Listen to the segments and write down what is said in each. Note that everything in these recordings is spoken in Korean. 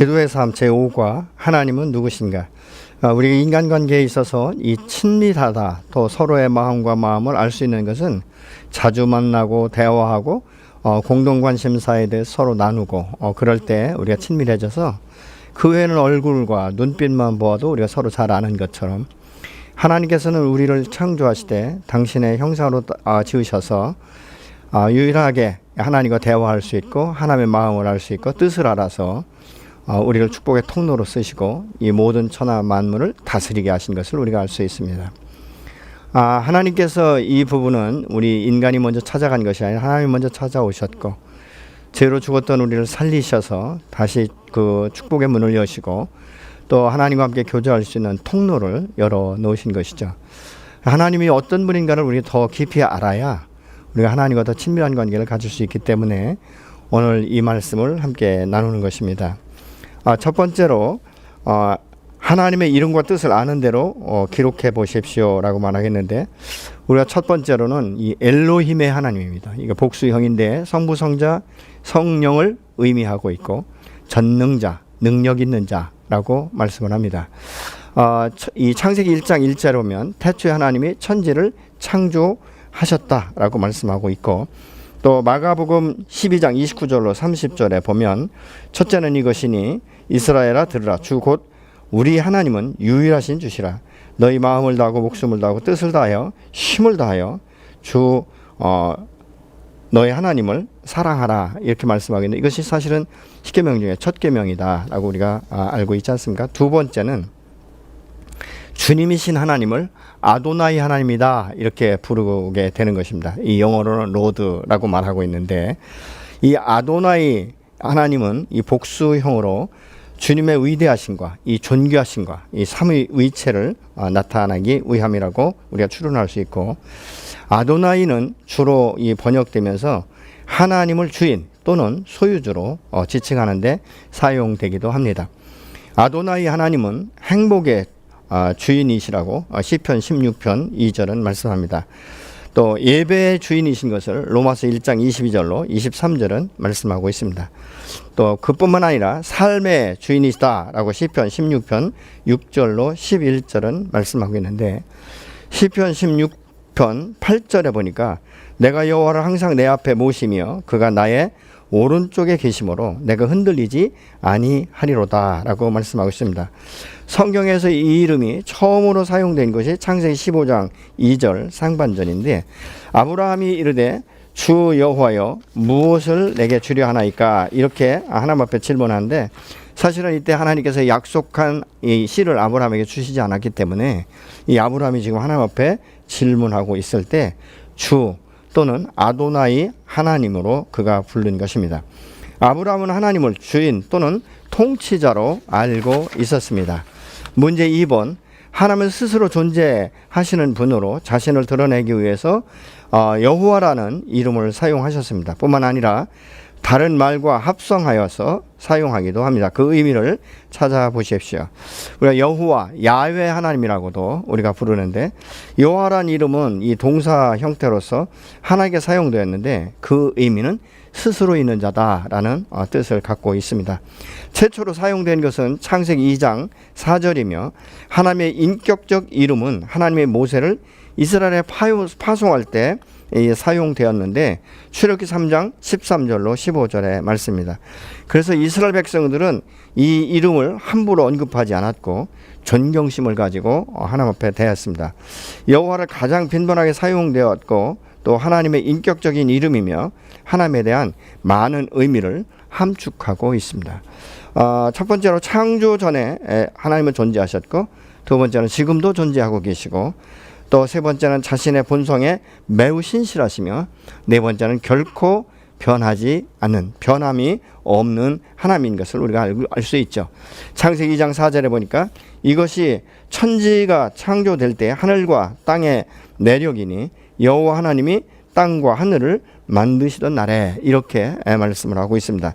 기도의 삶 제5과 하나님은 누구신가? 아, 우리 인간관계에 있어서 이 친밀하다 또 서로의 마음과 마음을 알 수 있는 것은 자주 만나고 대화하고 어, 공동 관심사에 대해 서로 나누고 어, 그럴 때 우리가 친밀해져서 그 외에는 얼굴과 눈빛만 보아도 우리가 서로 잘 아는 것처럼 하나님께서는 우리를 창조하시되 당신의 형상으로 아, 지으셔서 아, 유일하게 하나님과 대화할 수 있고 하나님의 마음을 알 수 있고 뜻을 알아서 어, 우리를 축복의 통로로 쓰시고 이 모든 천하 만물을 다스리게 하신 것을 우리가 알 수 있습니다. 아, 하나님께서 이 부분은 우리 인간이 먼저 찾아간 것이 아니라 하나님이 먼저 찾아오셨고 죄로 죽었던 우리를 살리셔서 다시 그 축복의 문을 여시고 또 하나님과 함께 교제할 수 있는 통로를 열어 놓으신 것이죠. 하나님이 어떤 분인가를 우리가 더 깊이 알아야 우리가 하나님과 더 친밀한 관계를 가질 수 있기 때문에 오늘 이 말씀을 함께 나누는 것입니다. 아, 첫 번째로 어, 하나님의 이름과 뜻을 아는 대로 어, 기록해 보십시오라고 말하겠는데 우리가 첫 번째로는 이 엘로힘의 하나님입니다. 이거 복수형인데 성부 성자 성령을 의미하고 있고 전능자 능력 있는 자라고 말씀을 합니다. 어, 이 창세기 1장 1절에 보면 태초에 하나님이 천지를 창조하셨다라고 말씀하고 있고 또 마가복음 12장 29절로 30절에 보면 첫째는 이것이니 이스라엘아 들으라. 주 곧 우리 하나님은 유일하신 주시라. 너희 마음을 다하고 목숨을 다하고 뜻을 다하여 힘을 다하여 주 어, 너희 하나님을 사랑하라. 이렇게 말씀하겠는데 이것이 사실은 십계명 중에 첫 계명이다라고 우리가 아, 알고 있지 않습니까? 두 번째는 주님이신 하나님을 아도나이 하나님이다 이렇게 부르게 되는 것입니다. 이 영어로는 로드라고 말하고 있는데 이 아도나이 하나님은 이 복수형으로 주님의 위대하심과 이 존귀하심과 이 삼위 위체를 어, 나타나기 위함이라고 우리가 추론할 수 있고 아도나이는 주로 이 번역되면서 하나님을 주인 또는 소유주로 어, 지칭하는데 사용되기도 합니다. 아도나이 하나님은 행복의 어, 주인이시라고 어, 시편 16편 2절은 말씀합니다. 또 예배의 주인이신 것을 로마서 1장 22절로 23절은 말씀하고 있습니다. 또 그뿐만 아니라 삶의 주인이시다라고 시편 16편 6절로 11절은 말씀하고 있는데 시편 16편 8절에 보니까 내가 여호와를 항상 내 앞에 모시며 그가 나의 오른쪽에 계심으로 내가 흔들리지 아니하리로다라고 말씀하고 있습니다. 성경에서 이 이름이 처음으로 사용된 것이 창세기 15장 2절 상반절인데 아브라함이 이르되 주 여호와여 무엇을 내게 주려 하나이까 이렇게 하나님 앞에 질문하는데 사실은 이때 하나님께서 약속한 이 씨를 아브라함에게 주시지 않았기 때문에 이 아브라함이 지금 하나님 앞에 질문하고 있을 때 주 또는 아도나이 하나님으로 그가 부른 것입니다. 아브라함은 하나님을 주인 또는 통치자로 알고 있었습니다. 문제 2번 하나님은 스스로 존재하시는 분으로 자신을 드러내기 위해서 어, 여호와라는 이름을 사용하셨습니다. 뿐만 아니라 다른 말과 합성하여서 사용하기도 합니다. 그 의미를 찾아보십시오. 우리가 여호와, 야훼 하나님이라고도 우리가 부르는데 여호와란 이름은 이 동사 형태로서 하나님께 사용되었는데 그 의미는 스스로 있는 자다라는 어, 뜻을 갖고 있습니다. 최초로 사용된 것은 창세기 2장 4절이며 하나님의 인격적 이름은 하나님의 모세를 이스라엘에 파송할 때 사용되었는데 출애굽기 3장 13절로 15절의 말씀입니다. 그래서 이스라엘 백성들은 이 이름을 함부로 언급하지 않았고 존경심을 가지고 하나님 앞에 대했습니다. 여호와를 가장 빈번하게 사용되었고 또 하나님의 인격적인 이름이며 하나님에 대한 많은 의미를 함축하고 있습니다. 어, 첫 번째로 창조 전에 하나님은 존재하셨고 두 번째는 지금도 존재하고 계시고 또 세 번째는 자신의 본성에 매우 신실하시며 네 번째는 결코 변하지 않는 변함이 없는 하나님인 것을 우리가 알 수 있죠. 창세기 2장 4절에 보니까 이것이 천지가 창조될 때 하늘과 땅의 내력이니 여호와 하나님이 땅과 하늘을 만드시던 날에 이렇게 말씀을 하고 있습니다.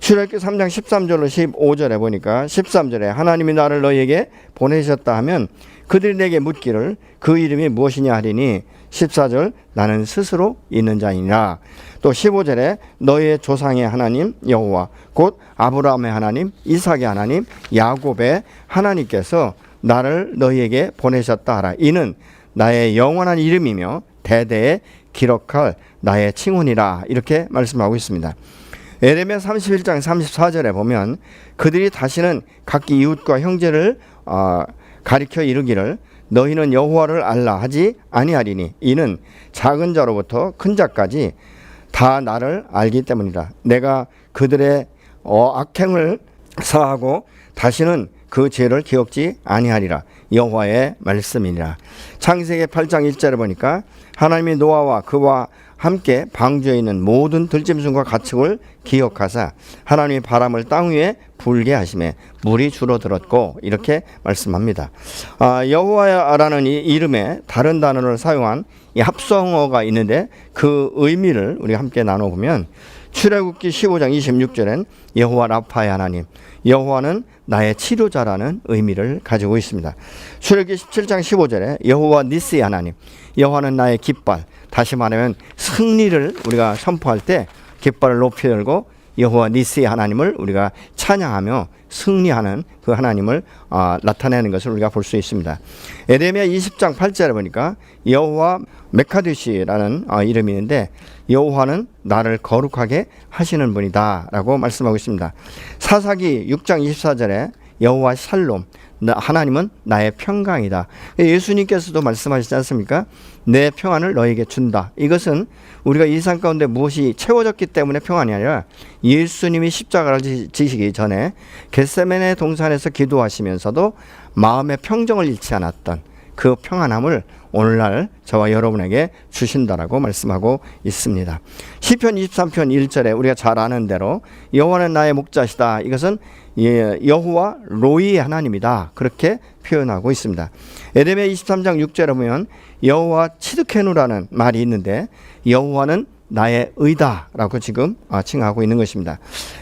출애굽기 3장 13절로 15절에 보니까 13절에 하나님이 나를 너에게 보내셨다 하면 그들이 내게 묻기를 그 이름이 무엇이냐 하리니 14절 나는 스스로 있는 자이니라. 또 15절에 너의 조상의 하나님 여호와 곧 아브라함의 하나님 이삭의 하나님 야곱의 하나님께서 나를 너희에게 보내셨다 하라. 이는 나의 영원한 이름이며 대대에 기록할 나의 칭혼이라 이렇게 말씀하고 있습니다. 에레미야 31장 34절에 보면 그들이 다시는 각기 이웃과 형제를 어, 가리켜 이르기를 너희는 여호와를 알라 하지 아니하리니 이는 작은 자로부터 큰 자까지 다 나를 알기 때문이라. 내가 그들의 어, 악행을 사하고 다시는 그 죄를 기억지 아니하리라. 여호와의 말씀이니라. 창세기 8장 1절에 보니까 하나님이 노아와 그와 함께 방주에 있는 모든 들짐승과 가축을 기억하사 하나님이 바람을 땅 위에 불게 하심에 물이 줄어들었고 이렇게 말씀합니다. 아, 여호와라는 이 이름에 다른 단어를 사용한 이 합성어가 있는데 그 의미를 우리가 함께 나눠보면 출애굽기 15장 26절엔 여호와 라파의 하나님 여호와는 나의 치료자라는 의미를 가지고 있습니다. 출애굽기 17장 15절에 여호와 니스의 하나님 여호와는 나의 깃발 다시 말하면 승리를 우리가 선포할 때 깃발을 높이 들고 여호와 니스의 하나님을 우리가 찬양하며 승리하는 그 하나님을 아, 나타내는 것을 우리가 볼 수 있습니다. 에레미야 20장 8절에 보니까 여호와 메카드시라는 아, 이름이 있는데 여호와는 나를 거룩하게 하시는 분이다라고 말씀하고 있습니다. 사사기 6장 24절에 여호와 나- 하나님은 나의 평강이다. 예수님께서도 말씀하시지 않습니까? 내 평안을 너에게 준다. 이것은 우리가 일상 가운데 무엇이 채워졌기 때문에 평안이 아니라 예수님이 십자가를 지- 지시기 전에 겟세멘의 동산에서 기도하시면서도 마음의 평정을 잃지 않았던 그 평안함을 오늘날 저와 여러분에게 주신다라고 말씀하고 있습니다. 시편 23편 1절에 우리가 잘 아는 대로 여호와는 나의 목자시다. 이것은 예, 여호와 로이의 하나님이다. 그렇게 표현하고 있습니다. 에레미야 23장 6절에 보면 여호와 치드케누라는 말이 있는데 여호와는 나의 의다라고 지금 아, 칭하고 있는 것입니다.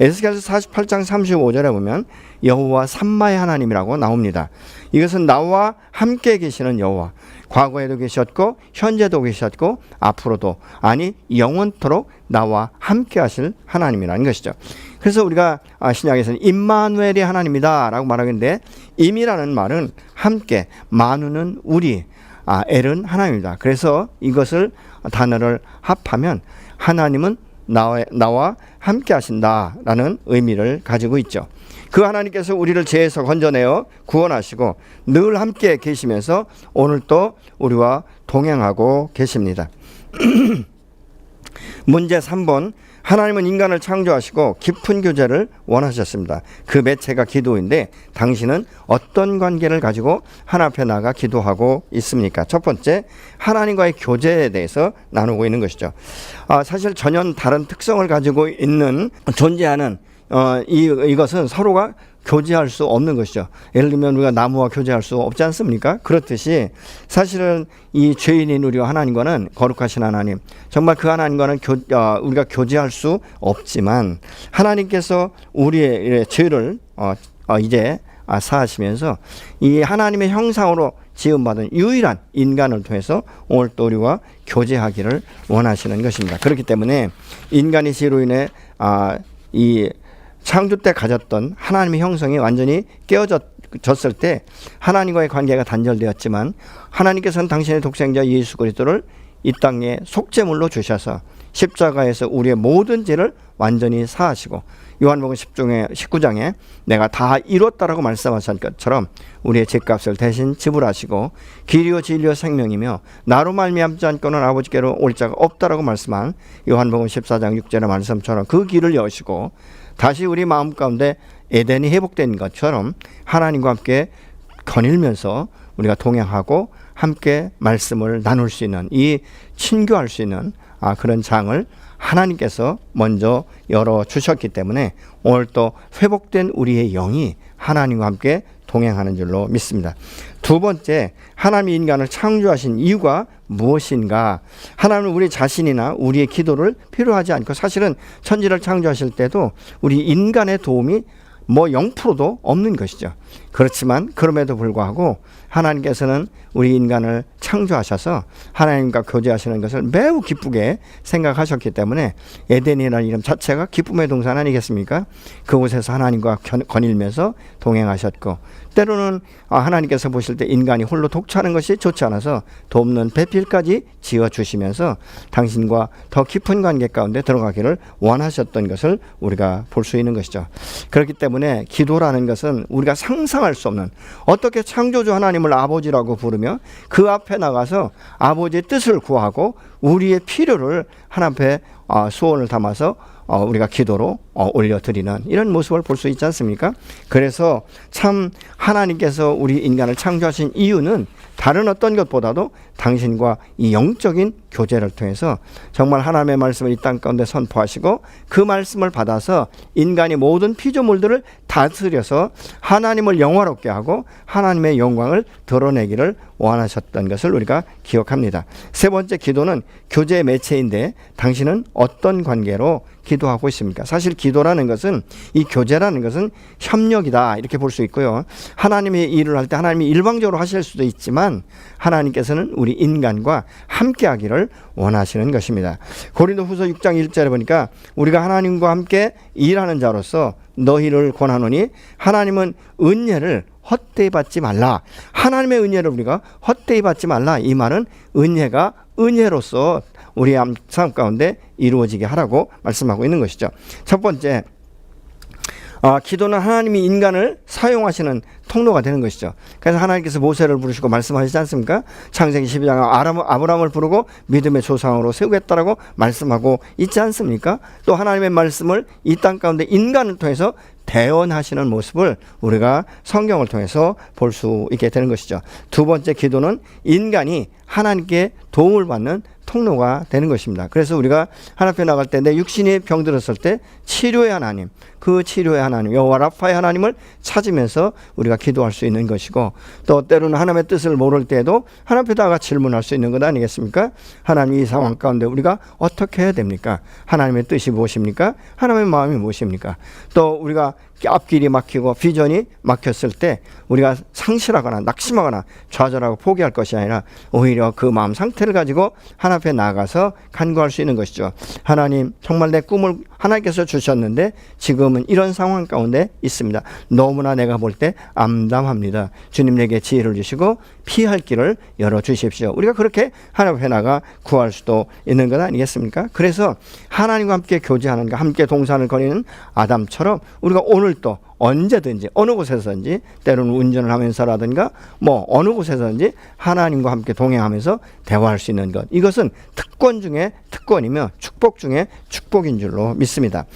에스겔서 48장 35절에 보면 여호와 삼마의 하나님이라고 나옵니다. 이것은 나와 함께 계시는 여호와. 과거에도 계셨고 현재도 계셨고 앞으로도 아니 영원토록 나와 함께 하실 하나님이라는 것이죠. 그래서 우리가 아, 신약에서는 임마누엘이 하나님이다라고 말하는데 임이라는 말은 함께 마누는 우리 아, 엘은 하나님입니다. 그래서 이것을 단어를 합하면 하나님은 나와, 나와 함께 하신다라는 의미를 가지고 있죠. 그 하나님께서 우리를 죄에서 건져내어 구원하시고 늘 함께 계시면서 오늘 또 우리와 동행하고 계십니다. 문제 3번 하나님은 인간을 창조하시고 깊은 교제를 원하셨습니다. 그 매체가 기도인데 당신은 어떤 관계를 가지고 하나 앞에 나가 기도하고 있습니까? 첫 번째 하나님과의 교제에 대해서 나누고 있는 것이죠. 아, 사실 전혀 다른 특성을 가지고 있는 존재하는 어, 이, 이것은 서로가 교제할 수 없는 것이죠. 예를 들면 우리가 나무와 교제할 수 없지 않습니까? 그렇듯이 사실은 이 죄인인 우리와 하나님과는 거룩하신 하나님, 정말 그 하나님과는 교, 어, 우리가 교제할 수 없지만 하나님께서 우리의 죄를 어, 어, 이제 아, 사하시면서 이 하나님의 형상으로 지음받은 유일한 인간을 통해서 오늘 또 우리와 교제하기를 원하시는 것입니다. 그렇기 때문에 인간의 죄로 인해 아, 이 창조 때 가졌던 하나님의 형성이 완전히 깨어졌을 때 하나님과의 관계가 단절되었지만 하나님께서는 당신의 독생자 예수 그리스도를 이 땅에 속죄물로 주셔서 십자가에서 우리의 모든 죄를 완전히 사하시고 요한복음 10장에 19장에 내가 다 이뤘다라고 말씀하신 것처럼 우리의 죄값을 대신 지불하시고 길이요 진리요 생명이며 나로 말미암지 않고는 아버지께로 올 자가 없다라고 말씀한 요한복음 14장 6절의 말씀처럼 그 길을 여시고 다시 우리 마음 가운데 에덴이 회복된 것처럼 하나님과 함께 거닐면서 우리가 동행하고 함께 말씀을 나눌 수 있는 이 친교할 수 있는 아, 그런 장을 하나님께서 먼저 열어 주셨기 때문에 오늘 또 회복된 우리의 영이 하나님과 함께 동행하는 줄로 믿습니다. 두 번째, 하나님이 인간을 창조하신 이유가 무엇인가? 하나님은 우리 자신이나 우리의 기도를 필요하지 않고 사실은 천지를 창조하실 때도 우리 인간의 도움이 뭐 0%도 없는 것이죠. 그렇지만 그럼에도 불구하고 하나님께서는 우리 인간을 창조하셔서 하나님과 교제하시는 것을 매우 기쁘게 생각하셨기 때문에 에덴이라는 이름 자체가 기쁨의 동산 아니겠습니까? 그곳에서 하나님과 견- 거닐면서 동행하셨고 때로는 아, 하나님께서 보실 때 인간이 홀로 독차는 것이 좋지 않아서 돕는 배필까지 지어 주시면서 당신과 더 깊은 관계 가운데 들어가기를 원하셨던 것을 우리가 볼 수 있는 것이죠. 그렇기 때문에 기도라는 것은 우리가 상 상할 수 없는 어떻게 창조주 하나님을 아버지라고 부르며 그 앞에 나가서 아버지의 뜻을 구하고 우리의 필요를 하나님 앞에 어, 소원을 담아서 어, 우리가 기도로 어, 올려드리는 이런 모습을 볼 수 있지 않습니까? 그래서 참 하나님께서 우리 인간을 창조하신 이유는 다른 어떤 것보다도 당신과 이 영적인 교제를 통해서 정말 하나님의 말씀을 이 땅 가운데 선포하시고 그 말씀을 받아서 인간이 모든 피조물들을 다스려서 하나님을 영화롭게 하고 하나님의 영광을 드러내기를 원하셨던 것을 우리가 기억합니다. 세 번째 기도는 교제의 매체인데 당신은 어떤 관계로 기도하고 있습니까? 사실 기도라는 것은 이 교제라는 것은 협력이다 이렇게 볼 수 있고요. 하나님의 일을 할 때 하나님이 일방적으로 하실 수도 있지만 하나님께서는 우리 인간과 함께하기를 원하시는 것입니다. 고린도후서 6장 1절에 보니까 우리가 하나님과 함께 일하는 자로서 너희를 권하노니 하나님은 은혜를 헛되이 받지 말라. 하나님의 은혜를 우리가 헛되이 받지 말라. 이 말은 은혜가 은혜로서 우리 삶 가운데 이루어지게 하라고 말씀하고 있는 것이죠. 첫 번째, 아, 기도는 하나님이 인간을 사용하시는 통로가 되는 것이죠. 그래서 하나님께서 모세를 부르시고 말씀하시지 않습니까? 창세기 12장 아람, 아브라함을 부르고 믿음의 조상으로 세우겠다라고 말씀하고 있지 않습니까? 또 하나님의 말씀을 이 땅 가운데 인간을 통해서 대언하시는 모습을 우리가 성경을 통해서 볼 수 있게 되는 것이죠. 두 번째 기도는 인간이 하나님께 도움을 받는 통로가 되는 것입니다. 그래서 우리가 하나님 앞에 나갈 때 내 육신이 병들었을 때 치료의 하나님, 그 치료의 하나님, 여호와 라파의 하나님을 찾으면서 우리가 기도할 수 있는 것이고 또 때로는 하나님의 뜻을 모를 때에도 하나님 앞에다가 질문할 수 있는 것 아니겠습니까? 하나님 이 상황 가운데 우리가 어떻게 해야 됩니까? 하나님의 뜻이 무엇입니까? 하나님의 마음이 무엇입니까? 또 우리가 앞길이 막히고 비전이 막혔을 때 우리가 상실하거나 낙심하거나 좌절하고 포기할 것이 아니라 오히려 그 마음 상태를 가지고 하나님 앞에 나가서 간구할 수 있는 것이죠. 하나님 정말 내 꿈을 하나님께서 주셨는데 지금은 이런 상황 가운데 있습니다. 너무나 내가 볼 때 암담합니다. 주님 내게 지혜를 주시고 피할 길을 열어 주십시오. 우리가 그렇게 하나님 앞에 나가 구할 수도 있는 것 아니겠습니까? 그래서 하나님과 함께 교제하는 가 함께 동산을 거리는 아담처럼 우리가 오늘 또 언제든지 어느 곳에서든지 때로는 운전을 하면서라든가 뭐 어느 곳에서든지 하나님과 함께 동행하면서 대화할 수 있는 것 이것은 특권 중에 특권이며 축복 중에 축복인 줄로 믿습니다.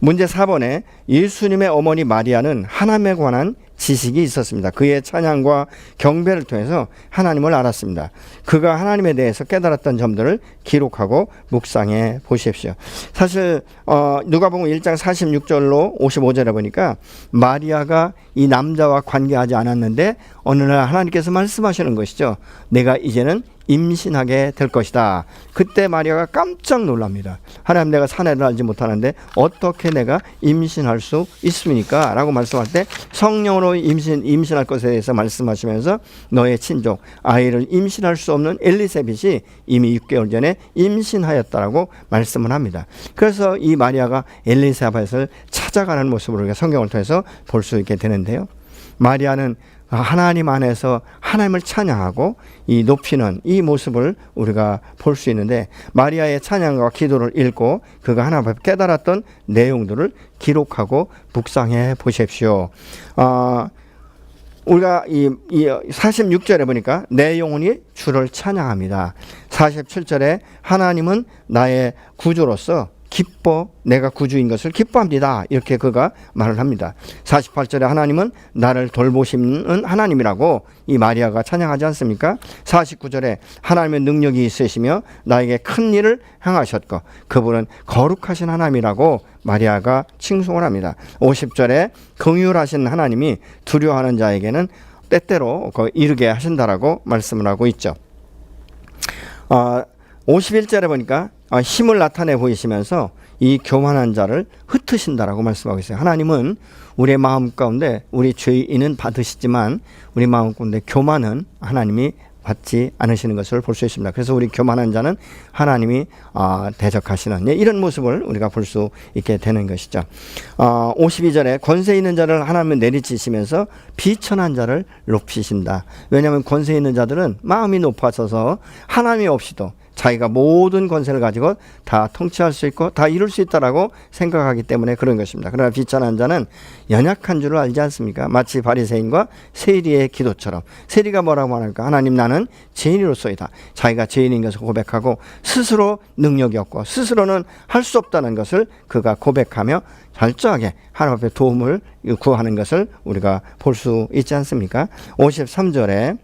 문제 4번에 예수님의 어머니 마리아는 하나님에 관한 지식이 있었습니다. 그의 찬양과 경배를 통해서 하나님을 알았습니다. 그가 하나님에 대해서 깨달았던 점들을 기록하고 묵상해 보십시오. 사실 어, 누가복음 1장 46절로 55절에 보니까 마리아가 이 남자와 관계하지 않았는데 어느 날 하나님께서 말씀하시는 것이죠. 내가 이제는 임신하게 될 것이다. 그때 마리아가 깜짝 놀랍니다. 하나님 내가 사내를 알지 못하는데 어떻게 내가 임신할 수 있습니까? 라고 말씀할 때 성령으로 임신, 임신할 것에 대해서 말씀하시면서 너의 친족, 아이를 임신할 수 없는 엘리세벳이 이미 6개월 전에 임신하였다라고 말씀을 합니다. 그래서 이 마리아가 엘리사벳을 찾아가는 모습을 우리가 성경을 통해서 볼 수 있게 되는데요. 마리아는 하나님 안에서 하나님을 찬양하고 이 높이는 이 모습을 우리가 볼 수 있는데 마리아의 찬양과 기도를 읽고 그가 하나님 깨달았던 내용들을 기록하고 묵상해 보십시오. 아, 우리가 이, 이 46절에 보니까 내 영혼이 주를 찬양합니다. 47절에 하나님은 나의 구주로서 기뻐 내가 구주인 것을 기뻐합니다. 이렇게 그가 말을 합니다. 48절에 하나님은 나를 돌보시는 하나님이라고 이 마리아가 찬양하지 않습니까? 49절에 하나님의 능력이 있으시며 나에게 큰 일을 행하셨고 그분은 거룩하신 하나님이라고 마리아가 칭송을 합니다. 50절에 긍휼하신 하나님이 두려워하는 자에게는 때때로 그 이르게 하신다라고 말씀을 하고 있죠. 어, 51절에 보니까 어, 힘을 나타내 보이시면서 이 교만한 자를 흩으신다라고 말씀하고 있어요. 하나님은 우리의 마음 가운데 우리 죄인은 받으시지만 우리 마음 가운데 교만은 하나님이 받지 않으시는 것을 볼 수 있습니다. 그래서 우리 교만한 자는 하나님이 아, 대적하시는 예, 이런 모습을 우리가 볼 수 있게 되는 것이죠. 어, 52절에 권세 있는 자를 하나님은 내리치시면서 비천한 자를 높이신다. 왜냐하면 권세 있는 자들은 마음이 높아져서 하나님이 없이도 자기가 모든 권세를 가지고 다 통치할 수 있고 다 이룰 수 있다라고 생각하기 때문에 그런 것입니다. 그러나 비천한 자는 연약한 줄을 알지 않습니까? 마치 바리새인과 세리의 기도처럼 세리가 뭐라고 말할까? 하나님 나는 죄인으로서이다. 자기가 죄인인 것을 고백하고 스스로 능력이 없고 스스로는 할 수 없다는 것을 그가 고백하며 철저하게 하나님 앞에 도움을 구하는 것을 우리가 볼 수 있지 않습니까? 53절에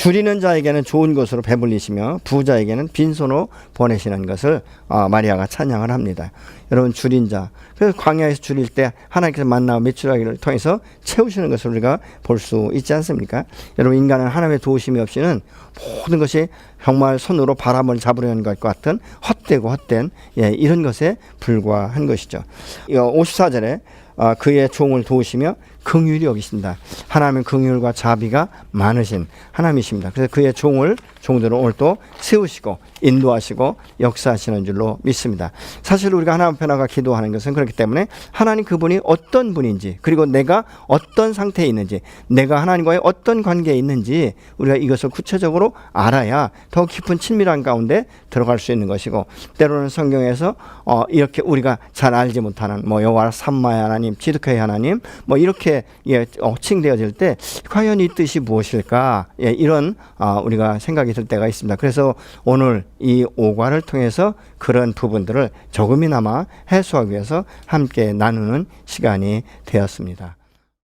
줄이는 자에게는 좋은 것으로 배불리시며 부자에게는 빈손으로 보내시는 것을 어, 마리아가 찬양을 합니다. 여러분 줄인 자 그래서 광야에서 줄일 때 하나님께서 만나와 메추라기를 통해서 채우시는 것을 우리가 볼 수 있지 않습니까? 여러분 인간은 하나님의 도우심이 없이는 모든 것이 정말 손으로 바람을 잡으려는 것 같은 헛되고 헛된 예, 이런 것에 불과한 것이죠. 54절에 어, 그의 종을 도우시며 긍휼히 여기신다. 하나님은 긍휼과 자비가 많으신 하나님이십니다. 그래서 그의 종을 종들을 오늘 또 세우시고 인도하시고 역사하시는 줄로 믿습니다. 사실 우리가 하나님 앞에 나가 기도하는 것은 그렇기 때문에 하나님 그분이 어떤 분인지 그리고 내가 어떤 상태에 있는지 내가 하나님과의 어떤 관계에 있는지 우리가 이것을 구체적으로 알아야 더 깊은 친밀한 가운데 들어갈 수 있는 것이고 때로는 성경에서 어, 이렇게 우리가 잘 알지 못하는 뭐 여호와 삼마의 하나님, 지드카의 하나님 뭐 이렇게 예, 호칭되어질 때 과연 이 뜻이 무엇일까? 예, 이런 아, 우리가 생각이 들 때가 있습니다. 그래서 오늘 이 오과를 통해서 그런 부분들을 조금이나마 해소하기 위해서 함께 나누는 시간이 되었습니다.